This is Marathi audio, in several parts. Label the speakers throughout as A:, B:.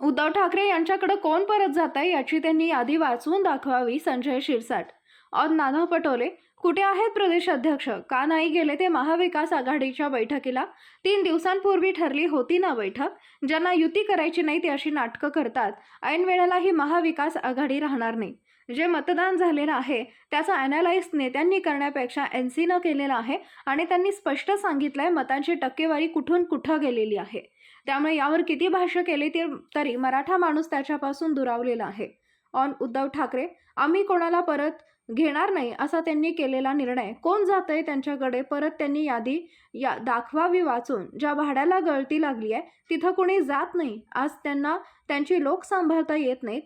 A: उद्धव ठाकरे यांच्याकडे कोण परत जात आहे याची त्यांनी यादी वाचवून दाखवावी संजय शिरसाट. और नाना पटोले कुठे आहेत प्रदेश अध्यक्ष? का नाही गेले ते महाविकास आघाडीच्या बैठकीला? तीन दिवसांपूर्वी ठरली होती ना बैठक? ज्यांना युती करायची नाही ती अशी नाटकं करतात. ऐन वेळेला ही महाविकास आघाडी राहणार नाही. जे मतदान झालेलं आहे त्याचा अनालाइज नेत्यांनी करण्यापेक्षा एन सीनं केलेलं आहे आणि त्यांनी स्पष्ट सांगितलं आहे मतांची टक्केवारी कुठून कुठं गेलेली आहे. त्यामुळे यावर किती भाष्य केले ते तरी मराठा माणूस त्याच्यापासून दुरावलेला आहे. ऑन उद्धव ठाकरे आम्ही कोणाला परत घेणार नाही असा त्यांनी केलेला निर्णय कोण जातंय त्यांच्याकडे? परत त्यांनी यादी या दाखवावी वाचून ज्या भाड्याला गळती लागली आहे तिथं कोणी जात नाही. आज त्यांना त्यांची लोक सांभाळता येत नाहीत.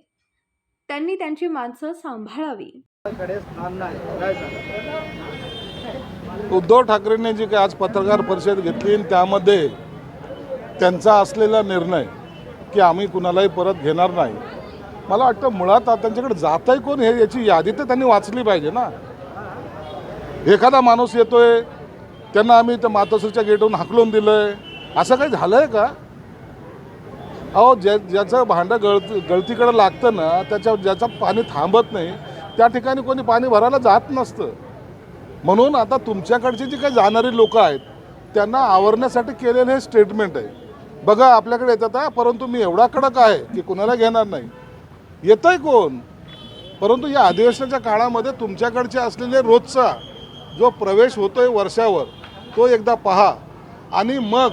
A: त्यांनी त्यांची माणसं सांभाळावी.
B: कडे स्थान नाही. काय सांगा?
C: उद्धव ठाकरेंनी जी काही आज पत्रकार परिषद घेतली त्यामध्ये त्यांचा असलेला निर्णय की आम्ही कुणालाही परत घेणार नाही. मला वाटतं मुळात आता त्यांच्याकडे जात आहे कोण हे याची यादी तर त्यांनी वाचली पाहिजे ना. एखादा माणूस येतोय त्यांना आम्ही त्या मातोश्रीच्या गेटवरून हाकलून दिलंय. असं काही झालंय का? अहो ज्या ज्याचं भांडं गळत गळतीकडं लागतं ना त्याच्या ज्याचं पाणी थांबत नाही त्या ठिकाणी कोणी पाणी भरायला जात नसतं. म्हणून आता तुमच्याकडची जी काही जाणारी लोक आहेत त्यांना आवरण्यासाठी केलेलं हे स्टेटमेंट आहे. बघा आपल्याकडे येतात परंतु मी एवढा कडक आहे की कुणाला घेणार नाही. येत आहे कोण? परंतु या अधिवेशनाच्या काळामध्ये तुमच्याकडचे असलेले रोजचा जो प्रवेश होतोय वर्षावर तो एकदा पहा. आणि मग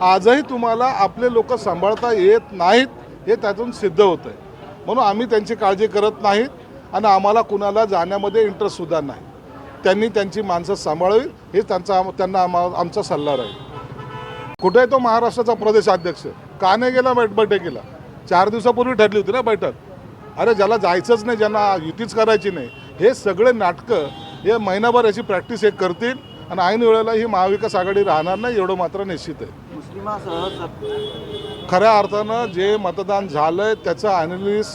C: आजही तुम्हाला आपले लोक सांभाळता येत नाहीत हे त्यातून सिद्ध होतं आहे म्हणून आम्ही त्यांची काळजी करत नाहीत आणि आम्हाला कुणाला जाण्यामध्ये इंटरेस्टसुद्धा नाही. त्यांनी त्यांची माणसं सांभाळावी हे त्यांचा त्यांना आम्हा आमचा सल्ला राहील. कुठे आहे तो महाराष्ट्राचा प्रदेशाध्यक्ष का नाही गेला बैठ बैठकीला? चार दिवसापूर्वी ठरली होती ना बैठक. अरे ज्याला जायचंच नाही ज्यांना युतीच करायची नाही हे सगळे नाटकं हे महिनाभर याची प्रॅक्टिस हे करतील आणि ऐन वेळेला ही महाविकास आघाडी राहणार नाही एवढं मात्र निश्चित आहे. खऱ्या अर्थानं जे मतदान झालंय त्याचं ॲनालिस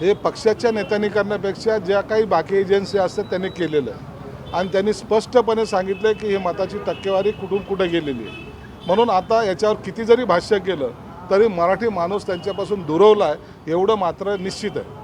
C: हे पक्षाच्या नेत्यांनी करण्यापेक्षा ज्या काही बाकी एजन्सी असतात त्यांनी केलेलं आहे. आणि त्यांनी स्पष्टपणे सांगितलं की ही मताची टक्केवारी कुठून कुठे गेलेली आहे. म्हणून आता याच्यावर किती जरी भाष्य केलं तरी मराठी माणूस त्यांच्यापासून दुरवला आहे एवढं मात्र निश्चित आहे.